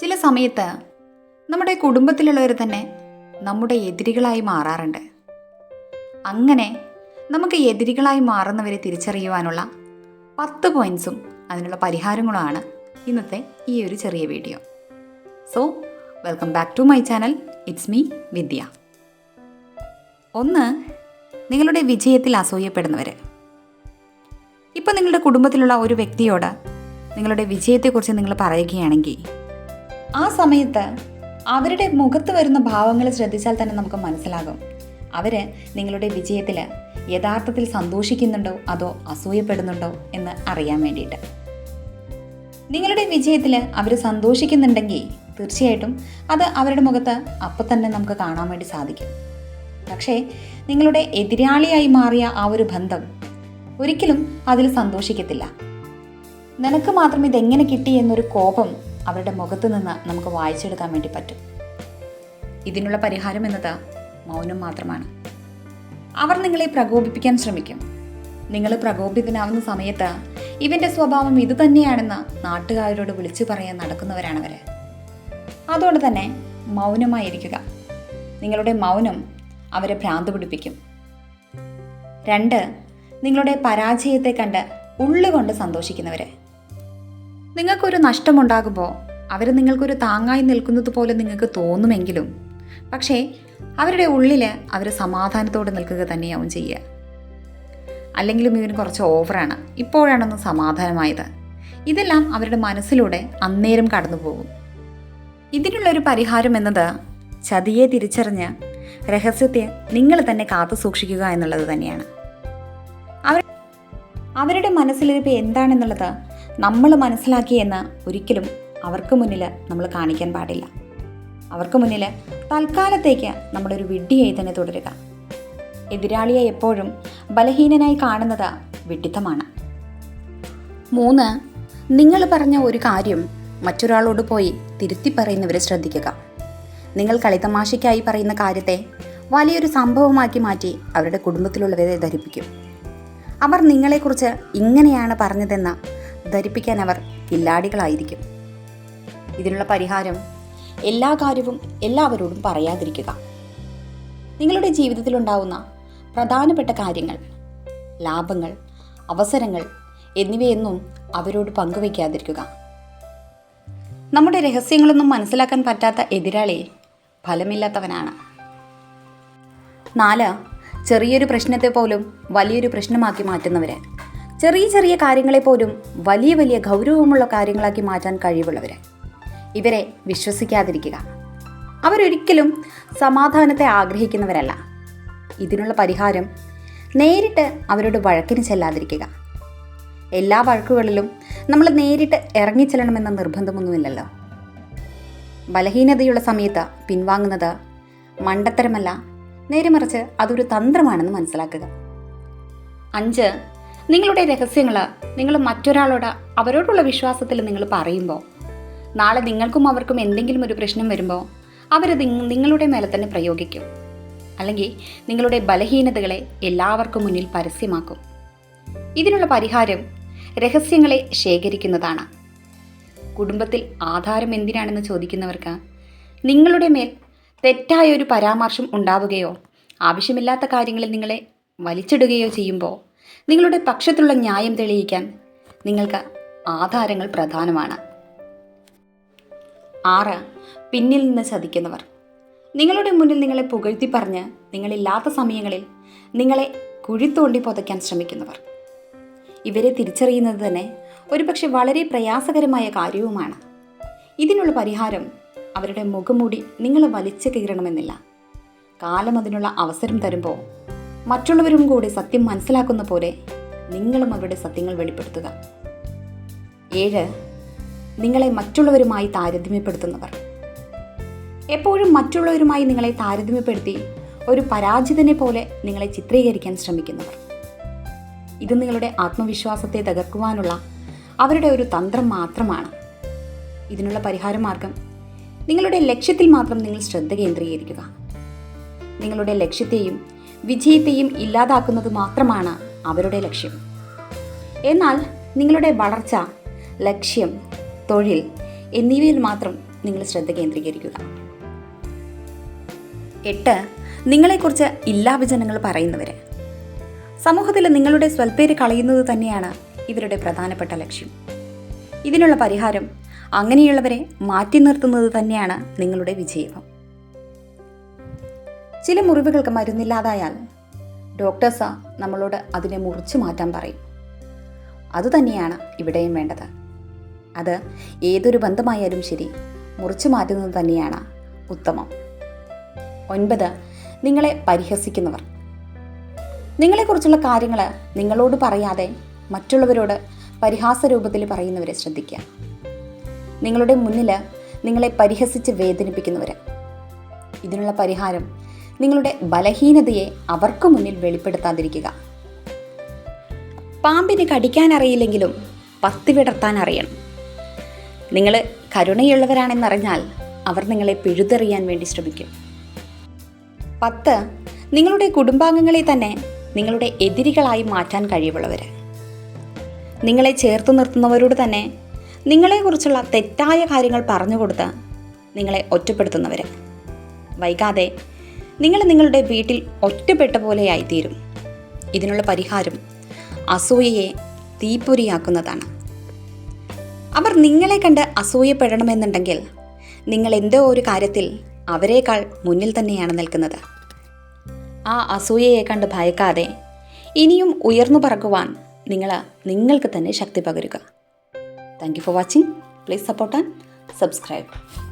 ചില സമയത്ത് നമ്മുടെ കുടുംബത്തിലുള്ളവർ തന്നെ നമ്മുടെ എതിരികളായി മാറാറുണ്ട്. അങ്ങനെ നമുക്ക് എതിരികളായി മാറുന്നവരെ തിരിച്ചറിയുവാനുള്ള പത്ത് പോയിൻസും അതിനുള്ള പരിഹാരങ്ങളുമാണ് ഇന്നത്തെ ഈ ഒരു ചെറിയ video. So welcome back to my channel it's me Vidya. ഒന്ന് നിങ്ങളുടെ വിജയത്തിൽ അസൂയപ്പെടുന്നവർ ഇപ്പം നിങ്ങളുടെ കുടുംബത്തിലുള്ള ഒരു വ്യക്തിയോട് നിങ്ങളുടെ വിജയത്തെക്കുറിച്ച് നിങ്ങൾ പറയുകയാണെങ്കിൽ ആ സമയത്ത് അവരുടെ മുഖത്ത് വരുന്ന ഭാവങ്ങൾ ശ്രദ്ധിച്ചാൽ തന്നെ നമുക്ക് മനസ്സിലാകും. അവർ നിങ്ങളുടെ വിജയത്തിൽ യഥാർത്ഥത്തിൽ സന്തോഷിക്കുന്നുണ്ടോ? അതോ അസൂയപ്പെടുന്നുണ്ടോ? എന്ന് അറിയാൻ വേണ്ടിയിട്ട്. നിങ്ങളുടെ വിജയത്തിൽ അവർ സന്തോഷിക്കുന്നുണ്ടെങ്കിൽ തീർച്ചയായിട്ടും അത് അവരുടെ മുഖത്ത് അപ്പം തന്നെ നമുക്ക് കാണാൻ വേണ്ടി സാധിക്കും. പക്ഷേ നിങ്ങളുടെ എതിരാളിയായി മാറിയ ആ ഒരു ബന്ധം ഒരിക്കലും അതിൽ സന്തോഷിക്കത്തില്ല. നിനക്ക് മാത്രം ഇതെങ്ങനെ കിട്ടി എന്നൊരു കോപം അവരുടെ മുഖത്ത് നിന്ന് നമുക്ക് വായിച്ചെടുക്കാൻ വേണ്ടി പറ്റും. ഇതിനുള്ള പരിഹാരം എന്നത് മൗനം മാത്രമാണ്. അവർ നിങ്ങളെ പ്രകോപിപ്പിക്കാൻ ശ്രമിക്കും. നിങ്ങൾ പ്രകോപിതനാവുന്ന സമയത്ത് ഇവന്റെ സ്വഭാവം ഇത് തന്നെയാണെന്ന് നാട്ടുകാരോട് വിളിച്ചു പറയാൻ നടക്കുന്നവരാണവർ അതുകൊണ്ട് തന്നെ മൗനമായിരിക്കുക. നിങ്ങളുടെ മൗനം അവരെ ഭ്രാന്ത് പിടിപ്പിക്കും. രണ്ട് നിങ്ങളുടെ പരാജയത്തെ കണ്ട് ഉള്ളുകൊണ്ട് സന്തോഷിക്കുന്നവരെ. നിങ്ങൾക്കൊരു നഷ്ടമുണ്ടാകുമ്പോൾ അവർ നിങ്ങൾക്കൊരു താങ്ങായി നിൽക്കുന്നത് പോലെ നിങ്ങൾക്ക് തോന്നുമെങ്കിലും പക്ഷേ അവരുടെ ഉള്ളിൽ അവർ സമാധാനത്തോടെ നിൽക്കുക തന്നെയാവും ചെയ്യുക. അല്ലെങ്കിലും ഇവന് കുറച്ച് ഓവറാണ്. ഇപ്പോഴാണൊന്ന് സമാധാനമായത്. ഇതെല്ലാം അവരുടെ മനസ്സിലൂടെ അന്നേരം കടന്നു പോകും ഇതിനുള്ളൊരു പരിഹാരം എന്നത് ചതിയെ തിരിച്ചറിഞ്ഞ് രഹസ്യത്തെ നിങ്ങൾ തന്നെ കാത്തു സൂക്ഷിക്കുക എന്നുള്ളത് തന്നെയാണ്. അവർ അവരുടെ മനസ്സിലിരിപ്പ് എന്താണെന്നുള്ളത് നമ്മൾ മനസ്സിലാക്കിയെന്ന് ഒരിക്കലും അവർക്ക് മുന്നിൽ നമ്മൾ കാണിക്കാൻ പാടില്ല. അവർക്ക് മുന്നിൽ തൽക്കാലത്തേക്ക് നമ്മളൊരു വിഡ്ഢിയായി തന്നെ തുടരുക. എതിരാളിയെ എപ്പോഴും ബലഹീനനായി കാണുന്നത് വിഡിത്തമാണ്. മൂന്ന് നിങ്ങൾ പറഞ്ഞ ഒരു കാര്യം മറ്റൊരാളോട് പോയി തിരുത്തി പറയുന്നവരെ ശ്രദ്ധിക്കുക. നിങ്ങൾ കളിതമാശയ്ക്കായി പറയുന്ന കാര്യത്തെ വലിയൊരു സംഭവമാക്കി മാറ്റി അവരുടെ കുടുംബത്തിലുള്ളവരെ ധരിപ്പിക്കും. അവർ നിങ്ങളെക്കുറിച്ച് ഇങ്ങനെയാണ് പറഞ്ഞതെന്ന ധരിപ്പിക്കാൻ അവർ കില്ലാടികളായിരിക്കും ഇതിനുള്ള പരിഹാരം എല്ലാ കാര്യവും എല്ലാവരോടും പറയാതിരിക്കുക. നിങ്ങളുടെ ജീവിതത്തിലുണ്ടാവുന്ന പ്രധാനപ്പെട്ട കാര്യങ്ങൾ ലാഭങ്ങൾ അവസരങ്ങൾ എന്നിവയൊന്നും അവരോട് പങ്കുവയ്ക്കാതിരിക്കുക. നമ്മുടെ രഹസ്യങ്ങളൊന്നും മനസ്സിലാക്കാൻ പറ്റാത്ത എതിരാളി ഫലമില്ലാത്തവനാണ്. നാല് ചെറിയൊരു പ്രശ്നത്തെ പോലും വലിയൊരു പ്രശ്നമാക്കി മാറ്റുന്നവര്. ചെറിയ ചെറിയ കാര്യങ്ങളെ പോലും വലിയ വലിയ ഗൗരവമുള്ള കാര്യങ്ങളാക്കി മാറ്റാൻ കഴിവുള്ളവർ ഇവരെ വിശ്വസിക്കാതിരിക്കുക. അവരൊരിക്കലും സമാധാനത്തെ ആഗ്രഹിക്കുന്നവരല്ല. ഇതിനുള്ള പരിഹാരം നേരിട്ട് അവരോട് വഴക്കിന് ചെല്ലാതിരിക്കുക. എല്ലാ വഴക്കുകളിലും നമ്മൾ നേരിട്ട് ഇറങ്ങിച്ചെല്ലണമെന്ന നിർബന്ധമൊന്നുമില്ലല്ലോ. ബലഹീനതയുള്ള സമയത്ത് പിൻവാങ്ങുന്നത് മണ്ടത്തരമല്ല നേരെ മറിച്ച് അതൊരു തന്ത്രമാണെന്ന് മനസ്സിലാക്കുക. അഞ്ച് നിങ്ങളുടെ രഹസ്യങ്ങൾ നിങ്ങൾ മറ്റൊരാളോട് അവരോടുള്ള വിശ്വാസത്തിൽ നിങ്ങൾ പറയുമ്പോൾ നാളെ നിങ്ങൾക്കും അവർക്കും എന്തെങ്കിലും ഒരു പ്രശ്നം വരുമ്പോൾ അവരത് നിങ്ങളുടെ മേലെ തന്നെ പ്രയോഗിക്കും. അല്ലെങ്കിൽ നിങ്ങളുടെ ബലഹീനതകളെ എല്ലാവർക്കും മുന്നിൽ പരസ്യമാക്കും. ഇതിനുള്ള പരിഹാരം രഹസ്യങ്ങളെ ശേഖരിക്കുന്നതാണ്. കുടുംബത്തിൽ ആധാരം എന്തിനാണെന്ന് ചോദിക്കുന്നവർക്ക് നിങ്ങളുടെ മേൽ തെറ്റായ ഒരു പരാമർശം ഉണ്ടാവുകയോ ആവശ്യമില്ലാത്ത കാര്യങ്ങളിൽ നിങ്ങളെ വലിച്ചിടുകയോ ചെയ്യുമ്പോൾ നിങ്ങളുടെ പക്ഷത്തുള്ള ന്യായം തെളിയിക്കാൻ നിങ്ങൾക്ക് ആധാരങ്ങൾ പ്രധാനമാണ്. ആറ് പിന്നിൽ നിന്ന് ചതിക്കുന്നവർ. നിങ്ങളുടെ മുന്നിൽ നിങ്ങളെ പുകഴ്ത്തി പറഞ്ഞ് നിങ്ങളില്ലാത്ത സമയങ്ങളിൽ നിങ്ങളെ കുഴിത്തോണ്ടി പുതയ്ക്കാൻ ശ്രമിക്കുന്നവർ. ഇവരെ തിരിച്ചറിയുന്നത് തന്നെ ഒരുപക്ഷെ വളരെ പ്രയാസകരമായ കാര്യവുമാണ്. ഇതിനുള്ള പരിഹാരം അവരുടെ മുഖംമൂടി നിങ്ങളെ വലിച്ചു കീറണമെന്നില്ല. കാലം അതിനുള്ള അവസരം തരുമ്പോൾ മറ്റുള്ളവരും കൂടി സത്യം മനസ്സിലാക്കുന്ന പോലെ നിങ്ങളും അവരുടെ സത്യങ്ങൾ വെളിപ്പെടുത്തുക. ഏഴ് നിങ്ങളെ മറ്റുള്ളവരുമായി താരതമ്യപ്പെടുത്തുന്നവർ. എപ്പോഴും മറ്റുള്ളവരുമായി നിങ്ങളെ താരതമ്യപ്പെടുത്തി ഒരു പരാജിതനെ പോലെ നിങ്ങളെ ചിത്രീകരിക്കാൻ ശ്രമിക്കുന്നവർ. ഇത് നിങ്ങളുടെ ആത്മവിശ്വാസത്തെ തകർക്കുവാനുള്ള അവരുടെ ഒരു തന്ത്രം മാത്രമാണ്. ഇതിനുള്ള പരിഹാര മാർഗം നിങ്ങളുടെ ലക്ഷ്യത്തിൽ മാത്രം നിങ്ങൾ ശ്രദ്ധ കേന്ദ്രീകരിക്കുക. നിങ്ങളുടെ ലക്ഷ്യത്തെയും വിജയത്തെയും ഇല്ലാതാക്കുന്നത് മാത്രമാണ് അവരുടെ ലക്ഷ്യം. എന്നാൽ നിങ്ങളുടെ വളർച്ച ലക്ഷ്യം തൊഴിൽ എന്നിവയിൽ മാത്രം നിങ്ങൾ ശ്രദ്ധ കേന്ദ്രീകരിക്കുക. എട്ട് നിങ്ങളെക്കുറിച്ച് ഇല്ലാവിജനങ്ങൾ പറയുന്നവർ സമൂഹത്തിൽ നിങ്ങളുടെ സ്വൽപ്പേര് കളയുന്നത് തന്നെയാണ് ഇവരുടെ പ്രധാനപ്പെട്ട ലക്ഷ്യം. ഇതിനുള്ള പരിഹാരം അങ്ങനെയുള്ളവരെ മാറ്റി നിർത്തുന്നത് തന്നെയാണ് നിങ്ങളുടെ വിജയം ചില മുറിവുകൾക്ക് മരുന്നില്ലാതായാൽ ഡോക്ടേഴ്സാ നമ്മളോട് അതിനെ മുറിച്ചു മാറ്റാൻ പറയും. അതുതന്നെയാണ് ഇവിടെയും വേണ്ടത്. അത് ഏതൊരു ബന്ധമായാലും ശരി മുറിച്ചു മാറ്റുന്നത് തന്നെയാണ് ഉത്തമം. ഒൻപത് നിങ്ങളെ പരിഹസിക്കുന്നവർ. നിങ്ങളെക്കുറിച്ചുള്ള കാര്യങ്ങൾ നിങ്ങളോട് പറയാതെ മറ്റുള്ളവരോട് പരിഹാസ രൂപത്തിൽ പറയുന്നവരെ ശ്രദ്ധിക്കുക. നിങ്ങളുടെ മുന്നിൽ നിങ്ങളെ പരിഹസിച്ച് വേദനിപ്പിക്കുന്നവർ ഇതിനുള്ള പരിഹാരം നിങ്ങളുടെ ബലഹീനതയെ അവർക്ക് മുന്നിൽ വെളിപ്പെടുത്താതിരിക്കുക. പാമ്പിന് കടിക്കാൻ അറിയില്ലെങ്കിലും പത്തി വിടർത്താൻ അറിയണം. നിങ്ങൾ കരുണയുള്ളവരാണെന്നറിഞ്ഞാൽ അവർ നിങ്ങളെ പിഴുതെറിയാൻ വേണ്ടി ശ്രമിക്കും. പത്ത് നിങ്ങളുടെ കുടുംബാംഗങ്ങളെ തന്നെ നിങ്ങളുടെ എതിരികളായി മാറ്റാൻ കഴിവുള്ളവർ. നിങ്ങളെ ചേർത്ത് നിർത്തുന്നവരോട് തന്നെ നിങ്ങളെക്കുറിച്ചുള്ള തെറ്റായ കാര്യങ്ങൾ പറഞ്ഞു കൊടുത്ത് നിങ്ങളെ ഒറ്റപ്പെടുത്തുന്നവർ. വൈകാതെ നിങ്ങൾ നിങ്ങളുടെ വീട്ടിൽ ഒറ്റപ്പെട്ട പോലെയായിത്തീരും. ഇതിനുള്ള പരിഹാരം അസൂയയെ തീപ്പൊരിയാക്കുന്നതാണ്. അവർ നിങ്ങളെ കണ്ട് അസൂയപ്പെടണമെന്നുണ്ടെങ്കിൽ നിങ്ങൾ എന്തോ ഒരു കാര്യത്തിൽ അവരെക്കാൾ മുന്നിൽ തന്നെയാണ് നിൽക്കുന്നത്. ആ അസൂയയെ കണ്ട് ഭയക്കാതെ ഇനിയും ഉയർന്നു പറക്കുവാൻ നിങ്ങൾ നിങ്ങൾക്ക് തന്നെ ശക്തി പകരുക. Thank you for watching please support and subscribe